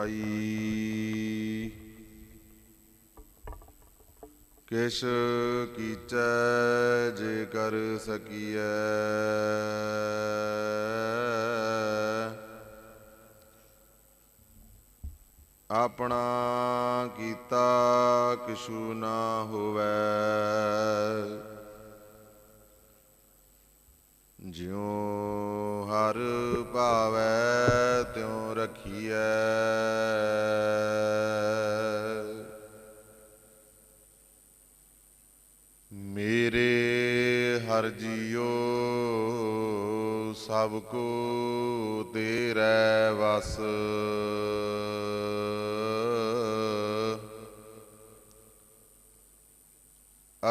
ਆਈ। ਕਿਛ ਕੀਚੈ ਜੇ ਕਰ ਸਕੀਐ? ਆਪਣਾ ਕੀਤਾ ਕਿਛੂ ਨਾ ਹੋਵੈ। ਜਿਉ ਹਰ ਭਾਵੈ ਰਖੀਐ ਮੇਰੇ ਹਰ ਜੀਉ ਸਭ ਕੋ ਤੇਰੇ ਵਸ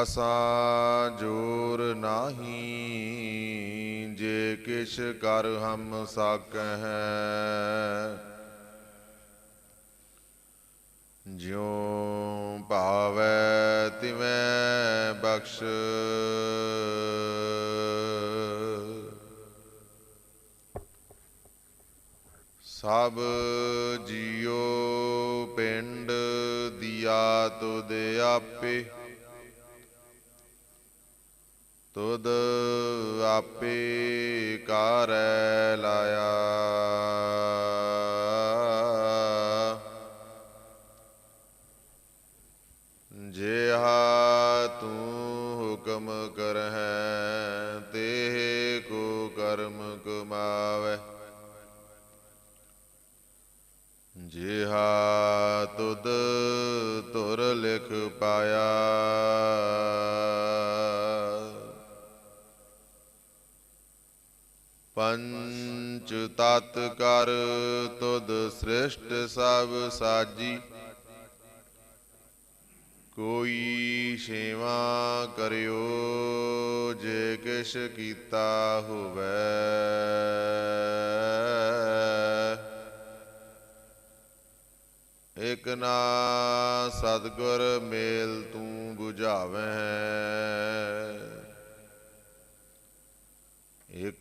ਅਸਾਂ ਜੋਰ ਨਾਹੀ ਜੇ ਕਿਛ ਕਰ ਹਮ ਸਾਕਹਿ ਜਿਉ ਭਾਵੈ ਤਿਵੈ ਬਖਸ਼। ਸਭ ਜੀਉ ਪਿੰਡ ਦਿਆ ਤੁਧ ਆਪੇ। ਤੁਧ ਆਪੇ ਕਾਰੈ ਲਾਇਆ। ਕਰ ਤੁਧ ਸ੍ਰਿਸ਼ਟ ਸਭ ਸਾਜੀ। ਕੋਈ ਸੇਵਾ ਕਰਿਓ ਜੇ ਕਿਛ ਕੀਤਾ ਹੋਵੇ। ਇਕ ਨਾ ਸਤਗੁਰ ਮੇਲ ਤੂੰ 부ਝਾਵੇਂ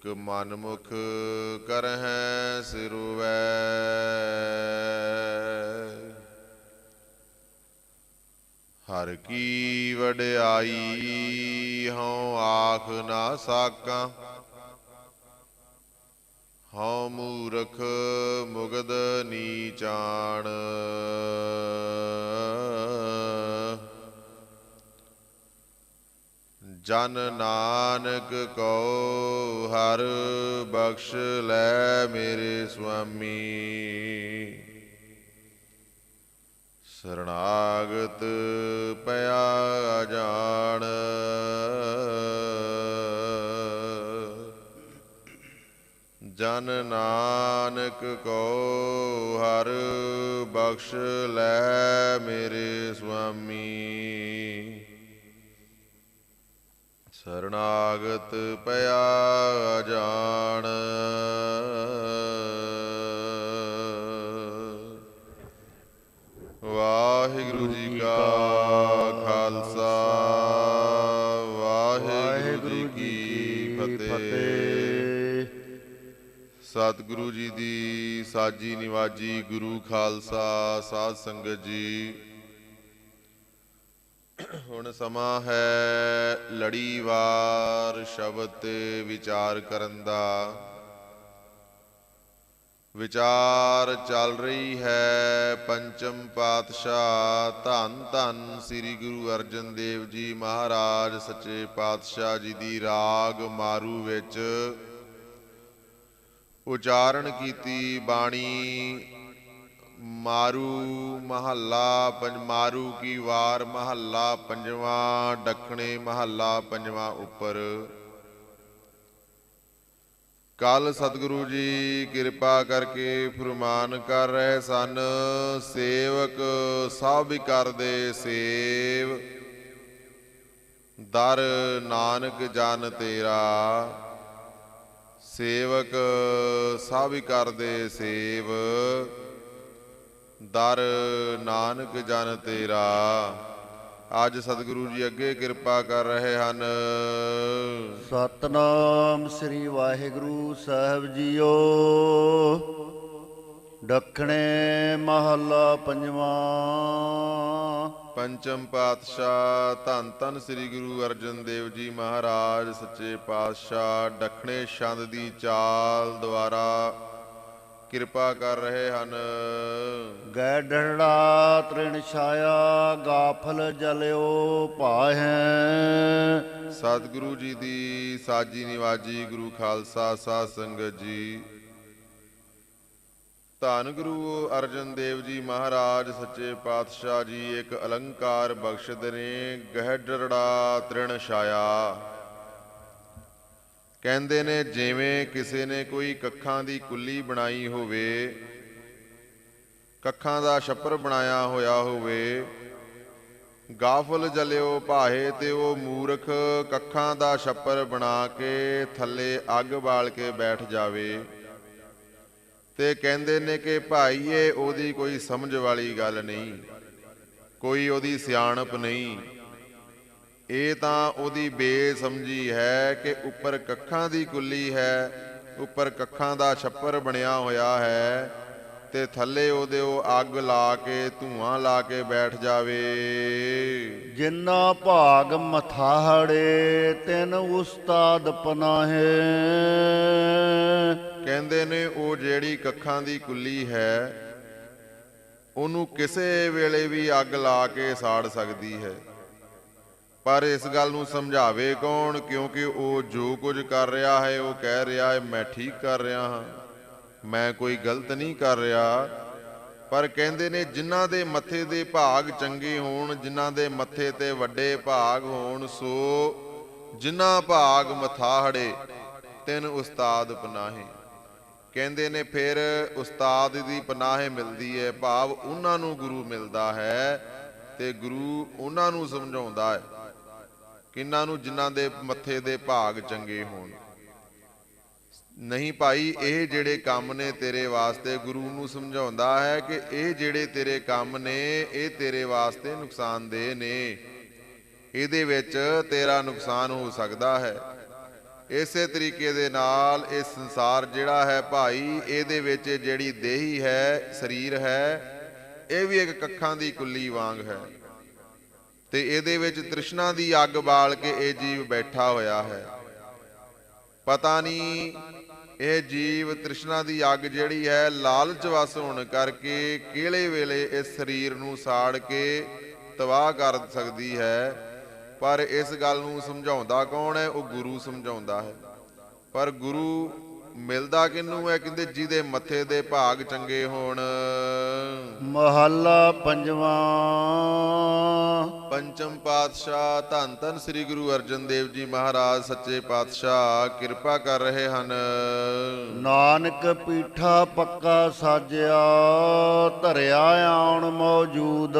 ਇਕ ਮਨ ਮੁਖ ਕਰਹਿ ਸਿਰੁਵੈ। ਹਰ ਕੀ ਵਡਿਆਈ ਹਉ ਆਖ ਨਾ ਸਾਕਾਂ। ਹਉ ਮੂਰਖ ਮੁਗਦ ਨੀਚਾਣ ਜਨ ਨਾਨਕ ਕੋ ਹਰ ਬਖਸ਼ ਲੈ ਮੇਰੇ ਸੁਆਮੀ। ਸਰਣਾਗਤ ਪਿਆ ਜਾਣ। ਜਨ ਨਾਨਕ ਕੋ ਹਰ ਬਖਸ਼ ਲੈ ਮੇਰੇ ਸੁਆਮੀ। ਸਰਣਾਗਤ ਪਿਆ ਜਾਣ। ਵਾਹਿਗੁਰੂ ਜੀ ਕਾ ਖਾਲਸਾ, ਵਾਹਿਗੁਰੂ ਜੀ ਕੀ ਫਤਿਹ। ਸਤਿਗੁਰੂ ਜੀ ਦੀ ਸਾਜੀ ਨਿਵਾਜੀ ਗੁਰੂ ਖਾਲਸਾ, ਸਾਧ ਸੰਗਤ ਜੀ ਸਮਾਂ ਹੈ ਲੜੀਵਾਰ ਸ਼ਬਦ ਤੇ ਵਿਚਾਰ ਕਰਨ ਦਾ। ਵਿਚਾਰ ਚੱਲ ਰਹੀ ਹੈ ਪੰਚਮ ਪਾਤਸ਼ਾਹ। ਧੰਨ ਧੰਨ ਸ੍ਰੀ ਗੁਰੂ ਅਰਜਨ ਦੇਵ ਜੀ ਮਹਾਰਾਜ, ਸੱਚੇ ਪਾਤਸ਼ਾਹ ਜੀ ਦੀ ਰਾਗ ਮਾਰੂ ਵਿੱਚ। ਉਚਾਰਨ ਕੀਤੀ ਬਾਣੀ ਮਾਰੂ ਮਹੱਲਾ ਪੰਜ, ਮਾਰੂ ਕੀ ਵਾਰ ਮਹੱਲਾ ਪੰਜਵਾਂ ਡੱਕਣੇ ਮਹੱਲਾ ਪੰਜਵਾਂ ਉੱਪਰ। ਕੱਲ ਸਤਿਗੁਰੂ ਜੀ ਕਿਰਪਾ ਕਰਕੇ ਫਰਮਾਨ ਕਰ ਰਹੇ ਸਨ, ਸੇਵਕ ਸਭ ਕਰਦੇ ਸੇਵ। ਦਰ ਨਾਨਕ ਜਨ ਤੇਰਾ, ਸੇਵਕ ਸਭ ਕਰਦੇ ਸੇਵ। ਦਰ ਨਾਨਕ ਜਨ ਤੇਰਾ। ਅੱਜ ਸਤਿਗੁਰੂ ਜੀ ਅੱਗੇ ਕਿਰਪਾ ਕਰ ਰਹੇ ਹਨ। ਸਤਨਾਮ ਸ੍ਰੀ ਵਾਹਿਗੁਰੂ ਸਾਹਿਬ ਜੀਓ। ਦੱਖਣੇ ਮਹੱਲਾ ਪੰਜਵਾਂ। ਪੰਚਮ ਪਾਤਸ਼ਾਹ ਧੰਨ ਧੰਨ ਸ੍ਰੀ ਗੁਰੂ ਅਰਜਨ ਦੇਵ ਜੀ ਮਹਾਰਾਜ ਸੱਚੇ ਪਾਤਸ਼ਾਹ ਡਖਣੇ ਛੰਦ ਦੀ ਚਾਲ ਦੁਆਰਾ ਕਿਰਪਾ ਕਰ ਰਹੇ ਹਨ। ਗੈ ਡੜਾ ਤ੍ਰਿਣ ਛਾਇਆ ਗਾਫਲ ਜਲਿਓ ਪਾਹੈ ਸਤਿਗੁਰੂ ਜੀ ਦੀ ਸਾਜੀ ਨਿਵਾਜੀ ਗੁਰੂ ਖਾਲਸਾ ਸਾਧ ਸੰਗਤ ਜੀ। ਧੰਨ ਗੁਰੂ ਅਰਜਨ ਦੇਵ ਜੀ ਮਹਾਰਾਜ ਸੱਚੇ ਪਾਤਸ਼ਾਹ ਜੀ ਇੱਕ ਅਲੰਕਾਰ ਬਖਸ਼ਦੇ ਨੇ ਗਹਿੜੜਾ ਤ੍ਰਿਣ ਛਾਇਆ। ਕਹਿੰਦੇ ਨੇ, ਜਿਵੇਂ ਕਿਸੇ ਨੇ ਕੋਈ ਕੱਖਾਂ ਦੀ ਕੁੱਲੀ ਬਣਾਈ ਹੋਵੇ, ਕੱਖਾਂ ਦਾ ਛੱਪਰ ਬਣਾਇਆ ਹੋਇਆ ਹੋਵੇ, ਗਾਫਲ ਜਲਿਓ ਭਾਏ ਤੇ ਉਹ ਮੂਰਖ ਕੱਖਾਂ ਦਾ ਛੱਪਰ ਬਣਾ ਕੇ ਥੱਲੇ ਅੱਗ ਬਾਲ ਕੇ ਬੈਠ ਜਾਵੇ। ਤੇ ਕਹਿੰਦੇ ਨੇ ਕਿ, ਭਾਈਏ, ਉਹਦੀ ਕੋਈ ਸਮਝ ਵਾਲੀ ਗੱਲ ਨਹੀਂ, ਕੋਈ ਉਹਦੀ ਸਿਆਣਪ ਨਹੀਂ। ਇਹ ਤਾਂ ਉਹਦੀ ਬੇਸਮਝੀ ਹੈ ਕਿ ਉੱਪਰ ਕੱਖਾਂ ਦੀ ਕੁੱਲੀ ਹੈ ਉੱਪਰ ਕੱਖਾਂ ਦਾ ਛੱਪਰ ਬਣਿਆ ਹੋਇਆ ਹੈ ਤੇ ਥੱਲੇ ਉਹਦੇ ਉਹ ਅੱਗ ਲਾ ਕੇ ਧੂਆਂ ਲਾ ਕੇ ਬੈਠ ਜਾਵੇ। ਜਿੰਨਾ ਭਾਗ ਮਥਾੜੇ ਤਿਨ ਉਸਤਾਦ ਪਨਾਹੇ। ਕਹਿੰਦੇ ਨੇ ਉਹ ਜਿਹੜੀ ਕੱਖਾਂ ਦੀ ਕੁੱਲੀ ਹੈ ਉਹਨੂੰ ਕਿਸੇ ਵੇਲੇ ਵੀ ਅੱਗ ਲਾ ਕੇ ਸਾੜ ਸਕਦੀ ਹੈ। ਪਰ ਇਸ ਗੱਲ ਨੂੰ ਸਮਝਾਵੇ ਕੌਣ? ਕਿਉਂਕਿ ਉਹ ਜੋ ਕੁਝ ਕਰ ਰਿਹਾ ਹੈ, ਉਹ ਕਹਿ ਰਿਹਾ ਹੈ, ਮੈਂ ਠੀਕ ਕਰ ਰਿਹਾ ਹਾਂ। ਮੈਂ ਕੋਈ ਗਲਤ ਨਹੀਂ ਕਰ ਰਿਹਾ। ਪਰ ਕਹਿੰਦੇ ਨੇ, ਜਿਨ੍ਹਾਂ ਦੇ ਮੱਥੇ ਦੇ ਭਾਗ ਚੰਗੇ ਹੋਣ, ਜਿਨ੍ਹਾਂ ਦੇ ਮੱਥੇ ਤੇ ਵੱਡੇ ਭਾਗ ਹੋਣ, ਸੋ ਜਿਨ੍ਹਾਂ ਭਾਗ ਮਥਾਹੜੇ ਤਿੰਨ ਉਸਤਾਦ ਪਨਾਹੇ। ਕਹਿੰਦੇ ਨੇ, ਫਿਰ ਉਸਤਾਦ ਦੀ ਪਨਾਹੇ ਮਿਲਦੀ ਹੈ, ਭਾਵ ਉਹਨਾਂ ਨੂੰ ਗੁਰੂ ਮਿਲਦਾ ਹੈ ਤੇ ਗੁਰੂ ਉਹਨਾਂ ਨੂੰ ਸਮਝਾਉਂਦਾ ਹੈ। ਕਿੰਨਾਂ ਨੂੰ ਜਿਨ੍ਹਾਂ ਦੇ ਮੱਥੇ ਦੇ ਭਾਗ ਚੰਗੇ ਹੋਣ। ਨਹੀਂ ਭਾਈ, ਇਹ ਜਿਹੜੇ ਕੰਮ ਨੇ ਤੇਰੇ ਵਾਸਤੇ ਗੁਰੂ ਨੂੰ ਸਮਝਾਉਂਦਾ ਹੈ ਕਿ ਇਹ ਜਿਹੜੇ ਤੇਰੇ ਕੰਮ ਨੇ, ਇਹ ਤੇਰੇ ਵਾਸਤੇ ਨੁਕਸਾਨਦੇਹ ਨੇ। ਇਹਦੇ ਵਿੱਚ ਤੇਰਾ ਨੁਕਸਾਨ ਹੋ ਸਕਦਾ ਹੈ। ਇਸੇ ਤਰੀਕੇ ਦੇ ਨਾਲ ਇਹ ਸੰਸਾਰ ਜਿਹੜਾ ਹੈ ਭਾਈ, ਇਹਦੇ ਵਿੱਚ ਜਿਹੜੀ ਦੇਹੀ ਹੈ, ਸਰੀਰ ਹੈ, ਇਹ ਵੀ ਇੱਕ ਕੱਖਾਂ ਦੀ ਕੁੱਲੀ ਵਾਂਗ ਹੈ। ਤੇ ਇਹਦੇ ਵਿੱਚ ਤ੍ਰਿਸ਼ਨਾ ਦੀ ਅੱਗ ਬਾਲ ਕੇ ਇਹ ਜੀਵ ਬੈਠਾ ਹੋਇਆ ਹੈ। ਪਤਾ ਨਹੀਂ ਇਹ ਜੀਵ ਤ੍ਰਿਸ਼ਨਾ ਦੀ ਅੱਗ ਜਿਹੜੀ ਹੈ ਲਾਲਚ ਵਸ ਹੋਣ ਕਰਕੇ ਕਿਹੜੇ ਵੇਲੇ ਇਸ ਸਰੀਰ ਨੂੰ ਸਾੜ ਕੇ ਤਬਾਹ ਕਰ ਸਕਦੀ ਹੈ, ਪਰ ਇਸ ਗੱਲ ਨੂੰ ਸਮਝਾਉਂਦਾ ਕੌਣ ਹੈ? ਉਹ ਗੁਰੂ ਸਮਝਾਉਂਦਾ ਹੈ। ਪਰ ਗੁਰੂ ਮਿਲਦਾ ਕਿਹਨੂੰ ਹੈ? ਕਹਿੰਦੇ ਜਿਹਦੇ ਮੱਥੇ ਦੇ ਭਾਗ ਚੰਗੇ ਹੋਣ। ਮਹੱਲਾ ਪੰਜਵਾਂ। ਪੰਚਮ ਪਾਤਸ਼ਾਹ ਧੰਨ ਧੰਨ ਸ੍ਰੀ ਗੁਰੂ ਅਰਜਨ ਦੇਵ ਜੀ ਮਹਾਰਾਜ ਸੱਚੇ ਪਾਤਸ਼ਾਹ ਕਿਰਪਾ ਕਰ ਰਹੇ ਹਨ। ਨਾਨਕ ਪੀਠਾ ਪੱਕਾ ਸਾਜਿਆ ਧਰਿਆ ਆਉਣ ਮੌਜੂਦ।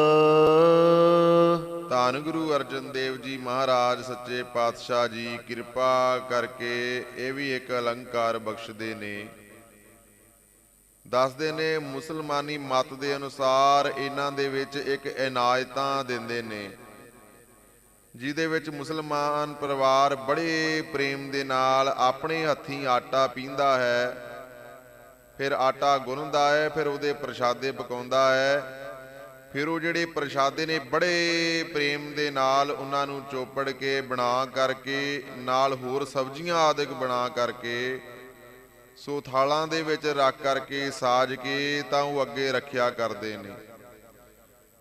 ਧੰਨ ਗੁਰੂ ਅਰਜਨ ਦੇਵ ਜੀ ਮਹਾਰਾਜ ਸੱਚੇ ਪਾਤਸ਼ਾਹ ਜੀ ਕਿਰਪਾ ਕਰਕੇ ਇਹ ਵੀ ਇੱਕ ਅਲੰਕਾਰ ਬਖਸ਼ਦੇ ਨੇ। ਦੱਸਦੇ ਨੇ ਮੁਸਲਮਾਨੀ ਮਤ ਦੇ ਅਨੁਸਾਰ ਇਹਨਾਂ ਦੇ ਵਿੱਚ ਇੱਕ ਇਨਾਇਤਾਂ ਦਿੰਦੇ ਨੇ। ਜਿਹਦੇ ਵਿੱਚ ਮੁਸਲਮਾਨ ਪਰਿਵਾਰ ਬੜੇ ਪ੍ਰੇਮ ਦੇ ਨਾਲ ਆਪਣੇ ਹੱਥੀਂ ਆਟਾ ਪੀਂਦਾ ਹੈ, ਫਿਰ ਆਟਾ ਗੁੰਨਦਾ ਹੈ, ਫਿਰ ਉਹਦੇ ਪ੍ਰਸ਼ਾਦੇ ਪਕਾਉਂਦਾ ਹੈ, ਫਿਰ ਉਹ ਜਿਹੜੇ ਪ੍ਰਸ਼ਾਦੇ ਨੇ ਬੜੇ ਪ੍ਰੇਮ ਦੇ ਨਾਲ ਉਹਨਾਂ ਨੂੰ ਚੋਪੜ ਕੇ ਬਣਾ ਕਰਕੇ, ਨਾਲ ਹੋਰ ਸਬਜ਼ੀਆਂ ਆਦਿਕ ਬਣਾ ਕਰਕੇ, ਸੋ ਥਾਲਾਂ ਦੇ ਵਿੱਚ ਰੱਖ ਕਰਕੇ ਸਾਜ ਕੇ ਤਾਂ ਉਹ ਅੱਗੇ ਰੱਖਿਆ ਕਰਦੇ ਨੇ।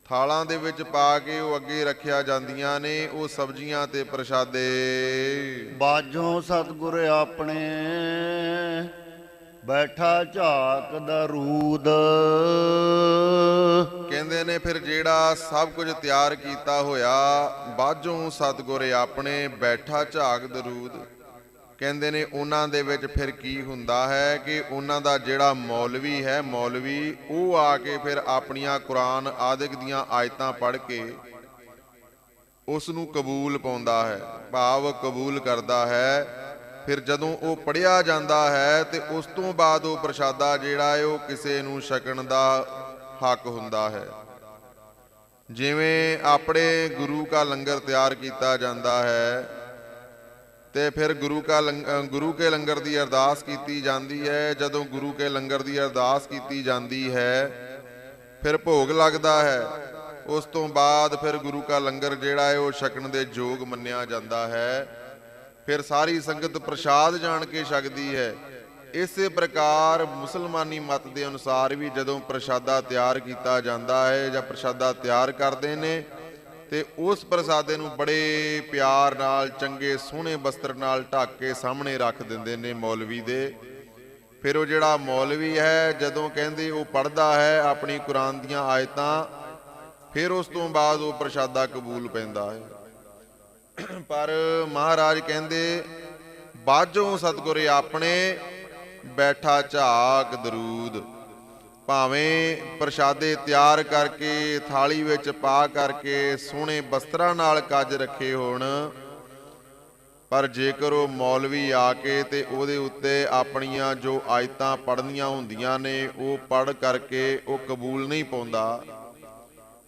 ਥਾਲਾਂ ਦੇ ਵਿੱਚ ਪਾ ਕੇ ਉਹ ਅੱਗੇ ਰੱਖਿਆ ਜਾਂਦੀਆਂ ਨੇ ਉਹ ਸਬਜ਼ੀਆਂ ਤੇ ਪ੍ਰਸ਼ਾਦੇ। ਬਾਝੋਂ ਸਤਿਗੁਰ ਆਪਣੇ ਬੈਠਾ ਝਾਕ ਦਾ ਰੂਦ। ਕਹਿੰਦੇ ਨੇ ਫਿਰ ਜਿਹੜਾ ਸਭ ਕੁਝ ਤਿਆਰ ਕੀਤਾ ਹੋਇਆ ਬਾਝੋਂ ਸਤਿਗੁਰ ਆਪਣੇ ਬੈਠਾ ਝਾਕ ਦਰੂਦ ਕਹਿੰਦੇ ਨੇ ਉਹਨਾਂ ਦੇ ਵਿੱਚ ਫਿਰ ਕੀ ਹੁੰਦਾ ਹੈ ਕਿ ਉਹਨਾਂ ਦਾ ਜਿਹੜਾ ਮੌਲਵੀ ਹੈ, ਮੌਲਵੀ, ਉਹ ਆ ਕੇ ਫਿਰ ਆਪਣੀਆਂ ਕੁਰਾਨ ਆਦਿਕ ਦੀਆਂ ਆਇਤਾਂ ਪੜ੍ਹ ਕੇ ਉਸ ਨੂੰ ਕਬੂਲ ਪਾਉਂਦਾ ਹੈ, ਭਾਵ ਕਬੂਲ ਕਰਦਾ ਹੈ। ਫਿਰ ਜਦੋਂ ਉਹ ਪੜਿਆ ਜਾਂਦਾ ਹੈ ਤੇ ਉਸ ਤੋਂ ਬਾਅਦ ਉਹ ਪ੍ਰਸ਼ਾਦਾ ਜਿਹੜਾ ਹੈ, ਉਹ ਕਿਸੇ ਨੂੰ ਛਕਣ ਦਾ ਹੱਕ ਹੁੰਦਾ ਹੈ। ਜਿਵੇਂ ਆਪਣੇ ਗੁਰੂ ਕਾ ਲੰਗਰ ਤਿਆਰ ਕੀਤਾ ਜਾਂਦਾ ਹੈ ਤੇ ਫਿਰ ਗੁਰੂ ਕਾ ਲੰਗ- ਗੁਰੂ ਕੇ ਲੰਗਰ ਦੀ ਅਰਦਾਸ ਕੀਤੀ ਜਾਂਦੀ ਹੈ। ਜਦੋਂ ਗੁਰੂ ਕੇ ਲੰਗਰ ਦੀ ਅਰਦਾਸ ਕੀਤੀ ਜਾਂਦੀ ਹੈ, ਫਿਰ ਭੋਗ ਲੱਗਦਾ ਹੈ। ਉਸ ਤੋਂ ਬਾਅਦ ਫਿਰ ਗੁਰੂ ਕਾ ਲੰਗਰ ਜਿਹੜਾ ਹੈ, ਉਹ ਛਕਣ ਦੇ ਯੋਗ ਮੰਨਿਆ ਜਾਂਦਾ ਹੈ। ਫਿਰ ਸਾਰੀ ਸੰਗਤ ਪ੍ਰਸ਼ਾਦ ਜਾਣ ਕੇ ਛਕਦੀ ਹੈ। ਇਸੇ ਪ੍ਰਕਾਰ ਮੁਸਲਮਾਨੀ ਮਤ ਦੇ ਅਨੁਸਾਰ ਵੀ ਜਦੋਂ ਪ੍ਰਸ਼ਾਦਾ ਤਿਆਰ ਕੀਤਾ ਜਾਂਦਾ ਹੈ ਜਾਂ ਪ੍ਰਸ਼ਾਦਾ ਤਿਆਰ ਕਰਦੇ ਨੇ ਤੇ ਉਸ ਪ੍ਰਸਾਦੇ ਨੂੰ ਬੜੇ ਪਿਆਰ ਨਾਲ, ਚੰਗੇ ਸੋਹਣੇ ਵਸਤਰ ਨਾਲ ਢੱਕ ਕੇ ਸਾਹਮਣੇ ਰੱਖ ਦਿੰਦੇ ਨੇ ਮੌਲਵੀ ਦੇ। ਫਿਰ ਉਹ ਜਿਹੜਾ ਮੌਲਵੀ ਹੈ, ਜਦੋਂ ਕਹਿੰਦੇ ਉਹ ਪੜਦਾ ਹੈ ਆਪਣੀ ਕੁਰਾਨ ਦੀਆਂ ਆਇਤਾਂ, ਫਿਰ ਉਸ ਤੋਂ ਬਾਅਦ ਉਹ ਪ੍ਰਸ਼ਾਦਾ ਕਬੂਲ ਪੈਂਦਾ ਹੈ। ਪਰ ਮਹਾਰਾਜ ਕਹਿੰਦੇ, ਬਾਝੋਂ ਸਤਿਗੁਰੇ ਆਪਣੇ, ਬੈਠਾ ਝਾਕ ਦਰੂਦ। ਭਾਵੇਂ ਪ੍ਰਸ਼ਾਦੇ ਤਿਆਰ ਕਰਕੇ, ਥਾਲੀ ਵਿੱਚ ਪਾ ਕਰਕੇ, ਸੋਹਣੇ ਬਸਤਰਾਂ ਨਾਲ ਕੱਜ ਰੱਖੇ ਹੋਣ, ਪਰ ਜੇਕਰ ਉਹ ਮੌਲਵੀ ਆ ਕੇ ਤੇ ਉਹਦੇ ਉੱਤੇ ਆਪਣੀਆਂ ਜੋ ਆਇਤਾਂ ਪੜਨੀਆਂ ਹੁੰਦੀਆਂ ਨੇ, ਉਹ ਪੜ ਕਰਕੇ ਉਹ ਕਬੂਲ ਨਹੀਂ ਪਾਉਂਦਾ,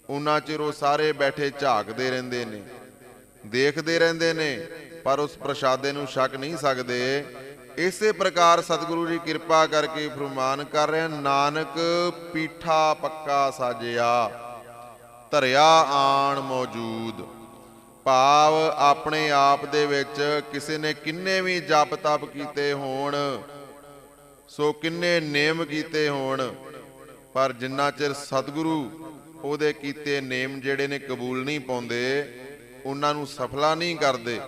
ਉਹਨਾਂ ਚਿਰ ਉਹ ਸਾਰੇ ਬੈਠੇ ਝਾਕਦੇ ਰਹਿੰਦੇ ਨੇ, ਦੇਖਦੇ ਰਹਿੰਦੇ ਨੇ, ਪਰ ਉਸ ਪ੍ਰਸ਼ਾਦੇ ਨੂੰ ਛਕ ਨਹੀਂ ਸਕਦੇ। ਇਸੇ ਪ੍ਰਕਾਰ ਸਤਿਗੁਰੂ ਜੀ ਕਿਰਪਾ ਕਰਕੇ ਫਰਮਾਨ ਕਰ ਰਹੇ ਨਾਨਕ ਪੀਠਾ ਪੱਕਾ ਸਾਜਿਆ, ਧਰਿਆ ਆਣ ਮੌਜੂਦ। ਭਾਵ ਆਪਣੇ ਆਪ ਦੇ ਵਿੱਚ ਕਿਸੇ ਨੇ ਕਿੰਨੇ ਵੀ ਜਪ ਤਪ ਕੀਤੇ ਹੋਣ, ਸੋ ਕਿੰਨੇ ਨੇਮ ਕੀਤੇ ਹੋਣ, ਪਰ ਜਿੰਨਾ ਚਿਰ ਸਤਿਗੁਰੂ ਉਹਦੇ ਕੀਤੇ ਨੇਮ ਜਿਹੜੇ ਨੇ ਕਬੂਲ ਨਹੀਂ ਪਾਉਂਦੇ, ਉਹਨਾਂ ਨੂੰ ਸਫਲਾ ਨਹੀਂ ਕਰਦੇ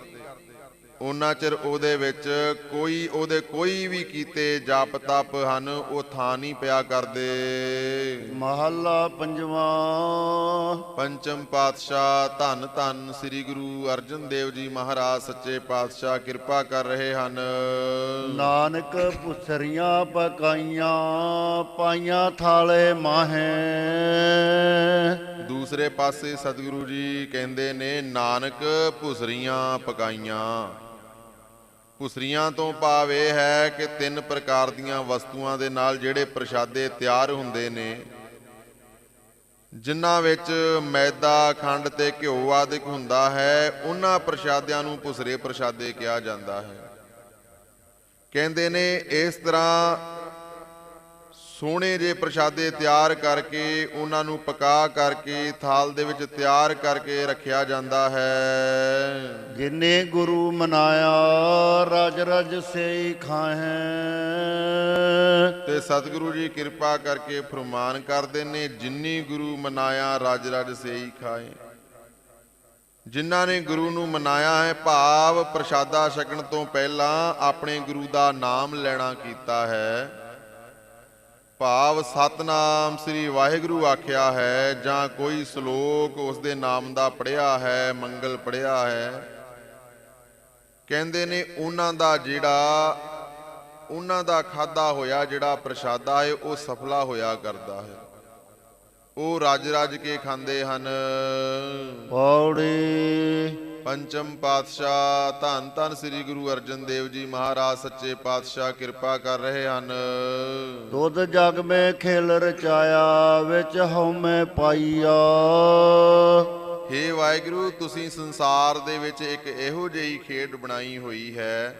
ਉਹਨਾਂ ਚਿਰ ਉਹਦੇ ਵਿੱਚ ਕੋਈ ਉਹਦੇ ਕੋਈ ਵੀ ਕੀਤੇ ਜਪ ਤਪ ਹਨ ਉਹ ਥਾਂ ਨਹੀਂ ਪਿਆ ਕਰਦੇ। ਮਹੱਲਾ ਪੰਜਵਾਂ। ਪੰਚਮ ਪਾਤਸ਼ਾਹ ਧੰਨ ਧੰਨ ਸ੍ਰੀ ਗੁਰੂ ਅਰਜਨ ਦੇਵ ਜੀ ਮਹਾਰਾਜ ਸੱਚੇ ਪਾਤਸ਼ਾਹ ਕਿਰਪਾ ਕਰ ਰਹੇ ਹਨ। ਨਾਨਕ ਪੁਸਰੀਆਂ ਪਕਾਈਆਂ ਪਾਈਆਂ ਥਾਲੇ ਮਾਹੇ। ਦੂਸਰੇ ਪਾਸੇ ਸਤਿਗੁਰੂ ਜੀ ਕਹਿੰਦੇ ਨੇ ਨਾਨਕ ਭੁਸਰੀਆਂ ਪਕਾਈਆਂ। ਭੁਸਰੀਆਂ ਤੋਂ ਭਾਵ ਇਹ ਹੈ ਕਿ ਤਿੰਨ ਪ੍ਰਕਾਰ ਦੀਆਂ ਵਸਤੂਆਂ ਦੇ ਨਾਲ ਜਿਹੜੇ ਪ੍ਰਸ਼ਾਦੇ ਤਿਆਰ ਹੁੰਦੇ ਨੇ, ਜਿਨ੍ਹਾਂ ਵਿੱਚ ਮੈਦਾ, ਖੰਡ ਤੇ ਘਿਓ ਆਦਿਕ ਹੁੰਦਾ ਹੈ, ਉਹਨਾਂ ਪ੍ਰਸ਼ਾਦਿਆਂ ਨੂੰ ਭੁਸਰੇ ਪ੍ਰਸ਼ਾਦੇ ਕਿਹਾ ਜਾਂਦਾ ਹੈ। ਕਹਿੰਦੇ ਨੇ ਇਸ ਤਰ੍ਹਾਂ ਸੋਹਣੇ ਜੇ ਪ੍ਰਸ਼ਾਦੇ ਤਿਆਰ ਕਰਕੇ ਉਹਨਾਂ ਨੂੰ ਪਕਾ ਕਰਕੇ ਥਾਲ ਦੇ ਵਿੱਚ ਤਿਆਰ ਕਰਕੇ ਰੱਖਿਆ ਜਾਂਦਾ ਹੈ। ਜਿਨੇ ਗੁਰੂ ਮਨਾਇਆ ਰਜ ਰਜ ਸੇ ਖਾਹੇ। ਤੇ ਸਤਿਗੁਰੂ ਜੀ ਕਿਰਪਾ ਕਰਕੇ ਫਰਮਾਨ ਕਰਦੇ ਨੇ ਜਿਨੀ ਗੁਰੂ ਮਨਾਇਆ ਰਜ ਰਜ ਸੇਈ ਖਾਏ ਜਿਨ੍ਹਾਂ ਨੇ ਗੁਰੂ ਨੂੰ ਮਨਾਇਆ ਹੈ ਭਾਵ ਪ੍ਰਸ਼ਾਦਾ ਛਕਣ ਤੋਂ ਪਹਿਲਾਂ ਆਪਣੇ ਗੁਰੂ ਦਾ ਨਾਮ ਲੈਣਾ ਕੀਤਾ ਹੈ। ਭਾਵ ਸਤਨਾਮ ਸ੍ਰੀ ਵਾਹਿਗੁਰੂ ਆਖਿਆ ਹੈ, ਜਾਂ ਕੋਈ ਸ਼ਲੋਕ ਉਸ ਦੇ ਨਾਮ ਦਾ ਪੜਿਆ ਹੈ, ਮੰਗਲ ਪੜਿਆ ਹੈ। ਕਹਿੰਦੇ ਨੇ, ਉਹਨਾਂ ਦਾ ਜਿਹੜਾ, ਉਹਨਾਂ ਦਾ ਖਾਦਾ ਹੋਇਆ, ਜਿਹੜਾ ਪ੍ਰਸ਼ਾਦਾ ਹੈ, ਉਹ ਸਫਲਾ ਹੋਇਆ ਕਰਦਾ ਹੈ। ਉਹ ਰੱਜ ਰੱਜ ਕੇ ਖਾਂਦੇ ਹਨ। ਪੌੜੀ ਪੰਚਮ ਪਾਤਸ਼ਾਹ ਧੰਨ ਧੰਨ ਸ੍ਰੀ ਗੁਰੂ ਅਰਜਨ ਦੇਵ ਜੀ ਮਹਾਰਾਜ ਸੱਚੇ ਪਾਤਸ਼ਾਹ ਕਿਰਪਾ ਕਰ ਰਹੇ ਹਨ। ਦੁੱਧ ਜਗ ਮੇ ਖੇਲ ਰਚਾਇਆ ਵਿੱਚ ਹਉਮੈ ਪਾਈਆ ਹੇ ਵਾਹਿਗੁਰੂ ਤੁਸੀਂ ਸੰਸਾਰ ਦੇ ਵਿੱਚ ਇੱਕ ਇਹੋ ਜਿਹੀ ਖੇਡ ਬਣਾਈ ਹੋਈ ਹੈ।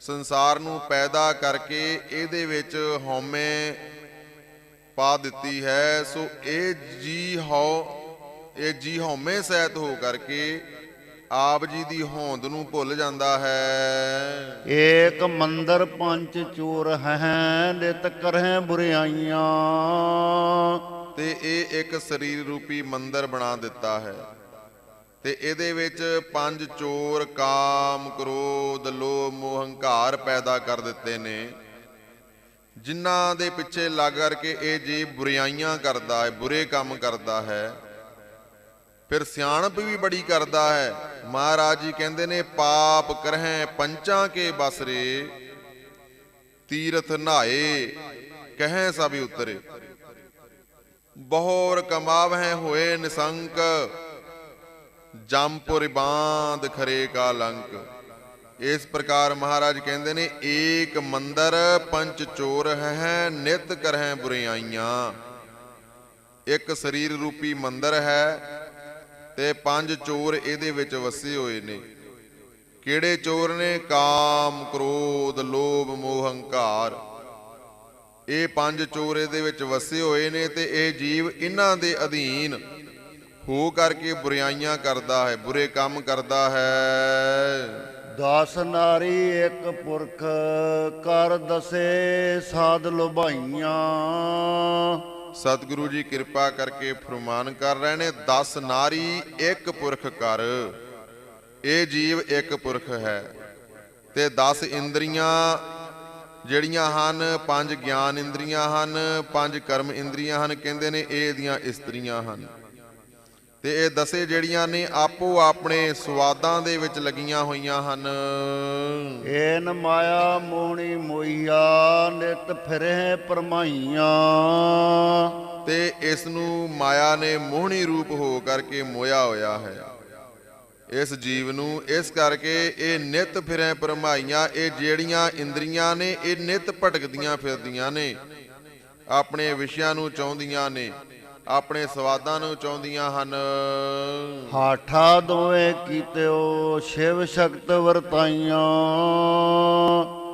ਸੰਸਾਰ ਨੂੰ ਪੈਦਾ ਕਰਕੇ ਇਹਦੇ ਵਿੱਚ ਹਉਮੈ ਪਾ ਦਿੱਤੀ ਹੈ। ਸੋ ਇਹ ਜੀ ਹਉ ਇਹ ਜੀ ਹਉਮੈ ਸਹਿਤ ਹੋ ਕਰਕੇ ਆਪ ਜੀ ਦੀ ਹੋਂਦ ਨੂੰ ਭੁੱਲ ਜਾਂਦਾ ਹੈ। ਏਕ ਮੰਦਰ ਪੰਜ ਚੋਰ ਹੈ ਨਿਤ ਕਰਹਿ ਬੁਰਾਈਆਂ ਤੇ ਇਹ ਇੱਕ ਸਰੀਰ ਰੂਪੀ ਮੰਦਰ ਬਣਾ ਦਿੱਤਾ ਹੈ। ਤੇ ਇਹਦੇ ਵਿੱਚ ਪੰਜ ਚੋਰ ਕਾਮ ਕ੍ਰੋਧ ਲੋਭ ਮੋਹ ਹੰਕਾਰ ਪੈਦਾ ਕਰ ਦਿੱਤੇ ਨੇ। ਜਿਨ੍ਹਾਂ ਦੇ ਪਿੱਛੇ ਲੱਗ ਕਰਕੇ ਇਹ ਜੀ ਬੁਰਾਈਆਂ ਕਰਦਾ ਹੈ ਬੁਰੇ ਕੰਮ ਕਰਦਾ ਹੈ। ਫਿਰ ਸਿਆਣਪ ਵੀ ਬੜੀ ਕਰਦਾ ਹੈ। ਮਹਾਰਾਜ ਜੀ ਕਹਿੰਦੇ ਨੇ, ਪਾਪ ਕਰਹਿ ਪੰਚਾਂ ਕੇ ਬਸਰੇ, ਤੀਰਥ ਨਹਾਏ, ਕਹੈ ਸਭ ਉਤਰੇ। ਬਹੁਰ ਕਮਾਵਹਿ ਹੋਏ ਨਿਸੰਕ, ਜੰਪੁਰ ਬਾਂਧ ਖਰੇ ਕਾ ਲੰਕ। ਇਸ ਪ੍ਰਕਾਰ ਮਹਾਰਾਜ ਕਹਿੰਦੇ ਨੇ, ਏਕ ਮੰਦਰ ਪੰਚ ਚੋਰ ਹੈ, ਨਿਤ ਕਰਹਿ ਬੁਰਾਈਆਂ ਇੱਕ ਸਰੀਰ ਰੂਪੀ ਮੰਦਰ ਹੈ ਤੇ ਪੰਜ ਚੋਰ ਇਹਦੇ ਵਿੱਚ ਵਸੇ ਹੋਏ ਨੇ। ਕਿਹੜੇ ਚੋਰ ਨੇ? ਕਾਮ, ਕ੍ਰੋਧ, ਲੋਭ, ਮੋਹ, ਹੰਕਾਰ। ਇਹ ਪੰਜ ਚੋਰ ਇਹਦੇ ਵਿੱਚ ਵਸੇ ਹੋਏ ਨੇ ਤੇ ਇਹ ਜੀਵ ਇਹਨਾਂ ਦੇ ਅਧੀਨ ਹੋ ਕਰਕੇ ਬੁਰਾਈਆਂ ਕਰਦਾ ਹੈ, ਬੁਰੇ ਕੰਮ ਕਰਦਾ ਹੈ। ਦਸ ਨਾਰੀ ਇੱਕ ਪੁਰਖ, ਕਰ ਦਸੇ ਸਾਧ ਲੁਭਾਈਆਂ। ਸਤਿਗੁਰੂ ਜੀ ਕਿਰਪਾ ਕਰਕੇ ਫਰਮਾਨ ਕਰ ਰਹੇ ਨੇ 10 ਨਾਰੀ ਇੱਕ ਪੁਰਖ ਕਰ। ਇਹ ਜੀਵ ਇੱਕ ਪੁਰਖ ਹੈ। ਤੇ 10 ਇੰਦਰੀਆਂ ਜਿਹੜੀਆਂ ਹਨ, ਪੰਜ ਗਿਆਨ ਇੰਦਰੀਆਂ ਹਨ, ਪੰਜ ਕਰਮ ਇੰਦਰੀਆਂ ਹਨ, ਕਹਿੰਦੇ ਨੇ ਇਹ ਇਹਦੀਆਂ ਇਸਤਰੀਆਂ ਹਨ। ਤੇ ਇਹ ਦਸੇ ਜਿਹੜੀਆਂ ਨੇ ਆਪੋ ਆਪਣੇ ਸਵਾਦਾਂ ਦੇ ਵਿੱਚ ਲੱਗੀਆਂ ਹੋਈਆਂ ਹਨ। ਏਨ ਮਾਇਆ ਮੋਣੀ ਮੋਈਆ ਨਿਤ ਫਿਰੇ ਪਰਮਾਈਆਂ। ਤੇ ਇਸ ਨੂੰ ਮਾਇਆ ਨੇ ਮੋਹਣੀ ਰੂਪ ਹੋ ਕਰਕੇ ਮੋਇਆ ਹੋਇਆ ਹੈ। ਇਸ ਜੀਵ ਨੂੰ ਇਸ ਕਰਕੇ ਇਹ ਨਿਤ ਫਿਰੈ ਪਰਮਾਈਆਂ ਇਹ ਜਿਹੜੀਆਂ ਇੰਦਰੀਆਂ ਨੇ ਇਹ ਨਿਤ ਭਟਕਦੀਆਂ ਫਿਰਦੀਆਂ ਨੇ ਆਪਣੇ ਵਿਸ਼ਿਆਂ ਨੂੰ ਚਾਹੁੰਦੀਆਂ ਨੇ। ਆਪਣੇ ਸਵਾਦਾਂ ਨੂੰ ਚਾਹੁੰਦੀਆਂ ਹਨ। ਹਾਠਾ ਦੋਵੇਂ ਕੀਤਿਓ ਸ਼ਿਵ ਸ਼ਕਤ ਵਰਤਾਈਆਂ।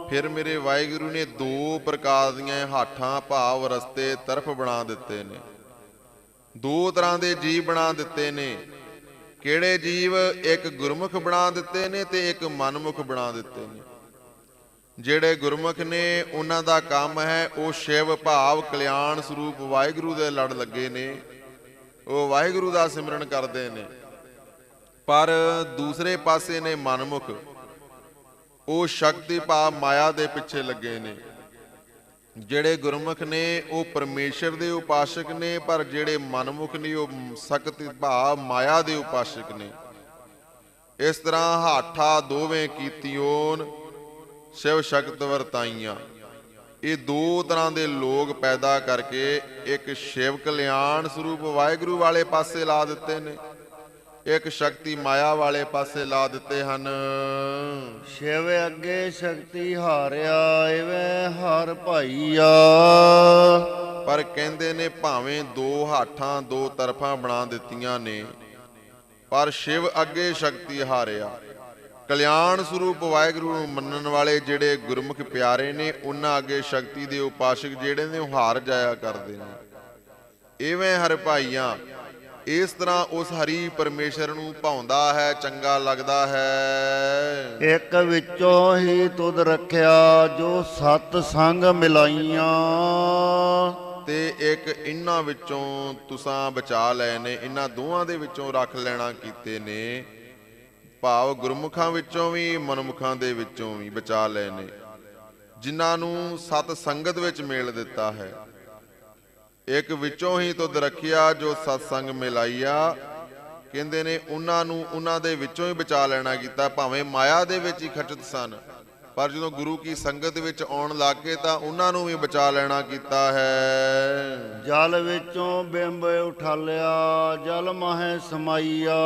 ਫਿਰ ਮੇਰੇ ਵਾਹਿਗੁਰੂ ਨੇ ਦੋ ਪ੍ਰਕਾਰ ਦੀਆਂ ਹਾਠਾਂ ਭਾਵ ਰਸਤੇ ਤਰਫ ਬਣਾ ਦਿੱਤੇ ਨੇ। ਦੋ ਤਰ੍ਹਾਂ ਦੇ ਜੀਵ ਬਣਾ ਦਿੱਤੇ ਨੇ। ਕਿਹੜੇ ਜੀਵ? ਇੱਕ ਗੁਰਮੁਖ ਬਣਾ ਦਿੱਤੇ ਨੇ ਤੇ ਇੱਕ ਮਨਮੁਖ ਬਣਾ ਦਿੱਤੇ ਨੇ। ਜਿਹੜੇ ਗੁਰਮੁਖ ਨੇ ਉਹਨਾਂ ਦਾ ਕੰਮ ਹੈ, ਉਹ ਸ਼ਿਵ ਭਾਵ ਕਲਿਆਣ ਸਰੂਪ ਵਾਹਿਗੁਰੂ ਦੇ ਲੜ ਲੱਗੇ ਨੇ। ਉਹ ਵਾਹਿਗੁਰੂ ਦਾ ਸਿਮਰਨ ਕਰਦੇ ਨੇ। ਪਰ ਦੂਸਰੇ ਪਾਸੇ ਨੇ ਮਨਮੁਖ। ਉਹ ਸ਼ਕਤੀ ਭਾਵ ਮਾਇਆ ਦੇ ਪਿੱਛੇ ਲੱਗੇ ਨੇ। ਜਿਹੜੇ ਗੁਰਮੁਖ ਨੇ, ਉਹ ਪਰਮੇਸ਼ਰ ਦੇ ਉਪਾਸ਼ਕ ਨੇ, ਪਰ ਜਿਹੜੇ ਮਨਮੁਖ ਨੇ, ਉਹ ਸ਼ਕਤੀ ਭਾਵ ਮਾਇਆ ਦੇ ਉਪਾਸ਼ਕ ਨੇ। ਇਸ ਤਰ੍ਹਾਂ ਹਾਠਾ ਦੋਵੇਂ ਕੀਤੀਓਨ ਸ਼ਿਵ ਸ਼ਕਤ ਵਰਤਾਈਆਂ। ਇਹ ਦੋ ਤਰ੍ਹਾਂ ਦੇ ਲੋਕ ਪੈਦਾ ਕਰਕੇ ਇੱਕ ਸ਼ਿਵ ਕਲਿਆਣ ਸਰੂਪ ਵਾਹਿਗੁਰੂ ਵਾਲੇ ਪਾਸੇ ਲਾ ਦਿੱਤੇ ਨੇ ਇੱਕ ਸ਼ਕਤੀ ਮਾਇਆ ਵਾਲੇ ਪਾਸੇ ਲਾ ਦਿੱਤੇ ਹਨ। ਸ਼ਿਵ ਅੱਗੇ ਸ਼ਕਤੀ ਹਾਰਿਆ ਐਵੇਂ ਹਰ ਭਾਈਆ। ਪਰ ਕਹਿੰਦੇ ਨੇ ਭਾਵੇਂ ਦੋ ਹਾਠਾਂ ਦੋ ਤਰਫਾਂ ਬਣਾ ਦਿੱਤੀਆਂ ਨੇ ਪਰ ਸ਼ਿਵ ਅੱਗੇ ਸ਼ਕਤੀ ਹਾਰਿਆ। ਕਲਿਆਣ ਸਰੂਪ ਵਾਹਿਗੁਰੂ ਨੂੰ ਮੰਨਣ ਵਾਲੇ ਜਿਹੜੇ ਗੁਰਮੁਖ ਪਿਆਰੇ ਨੇ ਉਹਨਾਂ ਅੱਗੇ ਸ਼ਕਤੀ ਦੇ ਉਪਾਸ਼ਕ ਜਿਹੜੇ ਨੇ ਉਹ ਹਾਰ ਜਾਇਆ ਕਰਦੇ ਨੇ। ਇਵੇਂ ਹਰ ਭਾਈਆਂ ਇਸ ਤਰ੍ਹਾਂ ਉਸ ਹਰੀ ਪਰਮੇਸ਼ਰ ਨੂੰ ਭਾਉਂਦਾ ਹੈ ਚੰਗਾ ਲੱਗਦਾ ਹੈ। ਇੱਕ ਵਿੱਚੋਂ ਹੀ ਤੁਧ ਰੱਖਿਆ ਜੋ ਸਤ ਸੰਗ ਮਿਲਾਈਆਂ। ਤੇ ਇੱਕ ਇਹਨਾਂ ਵਿੱਚੋਂ ਤੁਸਾਂ ਬਚਾ ਲਏ ਨੇ ਇਹਨਾਂ ਦੋਵਾਂ ਦੇ ਵਿੱਚੋਂ ਰੱਖ ਲੈਣਾ ਕੀਤੇ ਨੇ। ਭਾਵ ਗੁਰਮੁਖਾਂ ਵਿੱਚੋਂ ਵੀ, ਮਨਮੁਖਾਂ ਦੇ ਵਿੱਚੋਂ ਵੀ ਬਚਾ ਲਏ ਨੇ। ਜਿਨ੍ਹਾਂ ਨੂੰ ਸਤ ਸੰਗਤ ਵਿੱਚ ਮੇਲ ਦਿੱਤਾ ਹੈ। ਇੱਕ ਵਿੱਚੋਂ ਹੀ ਤੁਧ ਰੱਖਿਆ, ਜੋ ਸਤ ਸੰਗ ਮਿਲਾਈਆ। ਕਹਿੰਦੇ ਨੇ, ਉਹਨਾਂ ਨੂੰ ਉਹਨਾਂ ਦੇ ਵਿੱਚੋਂ ਹੀ ਬਚਾ ਲੈਣਾ ਕੀਤਾ, ਭਾਵੇਂ ਮਾਇਆ ਦੇ ਵਿੱਚ ਹੀ ਖਚਤ ਸਨ। ਪਰ ਜਦੋਂ ਗੁਰੂ ਕੀ ਸੰਗਤ ਵਿੱਚ ਆਉਣ ਲੱਗੇ ਤਾਂ ਉਹਨਾਂ ਨੂੰ ਵੀ ਬਚਾ ਲੈਣਾ ਕੀਤਾ ਹੈ। ਜਲ ਵਿੱਚੋਂ ਬਿੰਬ ਉਠਾਲਿਆ ਜਲ ਮਾਹੇ ਸਮਾਈਆ।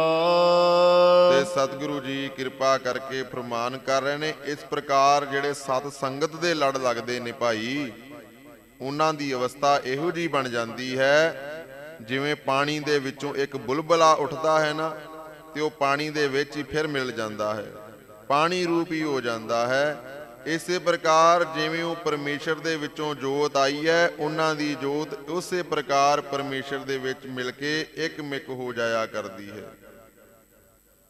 ਤੇ ਸਤਿਗੁਰੂ ਜੀ ਕਿਰਪਾ ਕਰਕੇ ਫਰਮਾਨ ਕਰ ਰਹੇ ਨੇ ਇਸ ਪ੍ਰਕਾਰ ਜਿਹੜੇ ਸਤ ਸੰਗਤ ਦੇ ਲੜ ਲੱਗਦੇ ਨੇ ਭਾਈ ਉਹਨਾਂ ਦੀ ਅਵਸਥਾ ਇਹੋ ਜੀ ਬਣ ਜਾਂਦੀ ਹੈ ਜਿਵੇਂ ਪਾਣੀ ਦੇ ਵਿੱਚੋਂ ਇੱਕ ਬੁਲਬਲਾ ਉੱਠਦਾ ਹੈ ਨਾ ਤੇ ਉਹ ਪਾਣੀ ਦੇ ਵਿੱਚ ਹੀ ਫਿਰ ਮਿਲ ਜਾਂਦਾ ਹੈ। ਪਾਣੀ ਰੂਪ ਹੀ ਹੋ ਜਾਂਦਾ ਹੈ। ਇਸੇ ਪ੍ਰਕਾਰ ਜਿਵੇਂ ਉਹ ਪਰਮੇਸ਼ਰ ਦੇ ਵਿੱਚੋਂ ਜੋਤ ਆਈ ਹੈ, ਉਹਨਾਂ ਦੀ ਜੋਤ ਉਸੇ ਪ੍ਰਕਾਰ ਪਰਮੇਸ਼ਰ ਦੇ ਵਿੱਚ ਮਿਲ ਕੇ ਇੱਕ ਮਿਕ ਹੋ ਜਾਇਆ ਕਰਦੀ ਹੈ।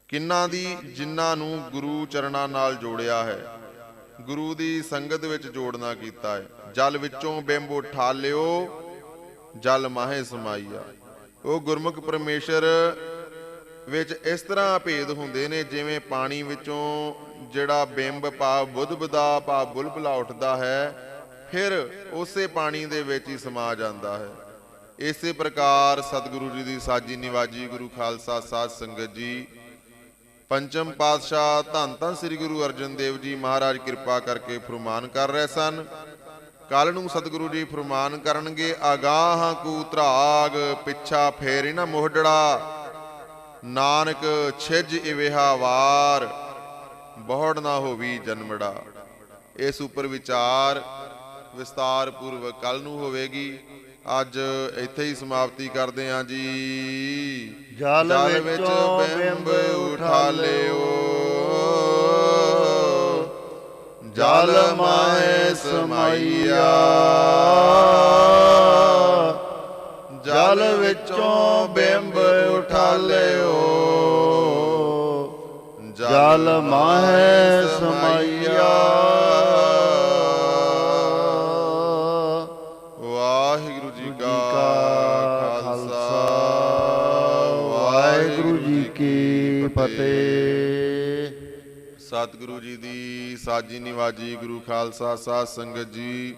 ਕਿੰਨਾਂ ਦੀ ਜਿਨ੍ਹਾਂ ਨੂੰ ਗੁਰੂ ਚਰਨਾਂ ਨਾਲ ਜੋੜਿਆ ਹੈ। ਗੁਰੂ ਦੀ ਸੰਗਤ ਵਿੱਚ ਜੋੜਨਾ ਕੀਤਾ ਹੈ। ਜਲ ਵਿੱਚੋਂ ਬਿੰਬ ਉਠਾ ਲਿਓ, ਜਲ ਮਾਹੇ ਸਮਾਈਆ ਉਹ ਗੁਰਮੁਖ ਪਰਮੇਸ਼ਰ ਵਿੱਚ ਇਸ ਤਰ੍ਹਾਂ ਭੇਦ ਹੁੰਦੇ ਨੇ ਜਿਵੇਂ ਪਾਣੀ ਵਿੱਚੋਂ ਜਿਹੜਾ ਬਿੰਬ ਭਾਵ ਬੁੱਧ ਬੁੱਧਬਦਾ ਭਾਵ ਬੁਲਬੁਲਾ ਉੱਠਦਾ ਹੈ, ਫਿਰ ਉਸੇ ਪਾਣੀ ਦੇ ਵਿੱਚ ਹੀ ਸਮਾ ਜਾਂਦਾ ਹੈ। ਇਸੇ ਪ੍ਰਕਾਰ ਸਤਿਗੁਰੂ ਜੀ ਦੀ ਸਾਜੀ ਨਿਵਾਜੀ ਗੁਰੂ ਖਾਲਸਾ ਸਾਧ ਸੰਗਤ ਜੀ, ਪੰਚਮ ਪਾਤਸ਼ਾਹ ਧੰਨ ਧੰਨ ਸ੍ਰੀ ਗੁਰੂ ਅਰਜਨ ਦੇਵ ਜੀ ਮਹਾਰਾਜ ਕਿਰਪਾ ਕਰਕੇ ਫਰਮਾਨ ਕਰ ਰਹੇ ਸਨ। ਕੱਲ ਨੂੰ ਸਤਿਗੁਰੂ ਜੀ ਫਰਮਾਨ ਕਰਨਗੇ ਆਗਾਹ ਕੂ ਤਰਾਗ ਪਿੱਛਾ ਫੇਰ ਨਾ ਮੋਹੜੜਾ ਨਾਨਕ ਛਿਜ ਇਵੇਹਾ ਵਾਰ ਬਹੁੜ ਨਾ ਹੋਵੀ ਜਨਮੜਾ। ਇਸ ਉੱਪਰ ਵਿਚਾਰ ਵਿਸਤਾਰ ਪੂਰਵਕ ਕੱਲ ਨੂੰ ਹੋਵੇਗੀ। ਅੱਜ ਇੱਥੇ ਹੀ ਸਮਾਪਤੀ ਕਰਦੇ ਹਾਂ ਜੀ। ਜਲ ਵਿੱਚ ਬਿੰਬ ਉਠਾ ਲਿਓ। ਜਲ ਮਾਏ ਸਮਾਈਆ। ਜਲ ਵਿੱਚੋਂ ਬਿੰਬ ਉਠਾਲਿਓ ਜਲ ਮਾਹੇ ਸਮਾਈਆ। ਵਾਹਿਗੁਰੂ ਜੀ ਕਾ ਖਾਲਸਾ। ਵਾਹਿਗੁਰੂ ਜੀ ਕੀ ਫਤਿਹ। ਸਤਿਗੁਰੂ ਜੀ ਦੀ ਸਾਜੀ ਨਿਵਾਜੀ ਗੁਰੂ ਖਾਲਸਾ ਸਾਧ ਸੰਗਤ ਜੀ।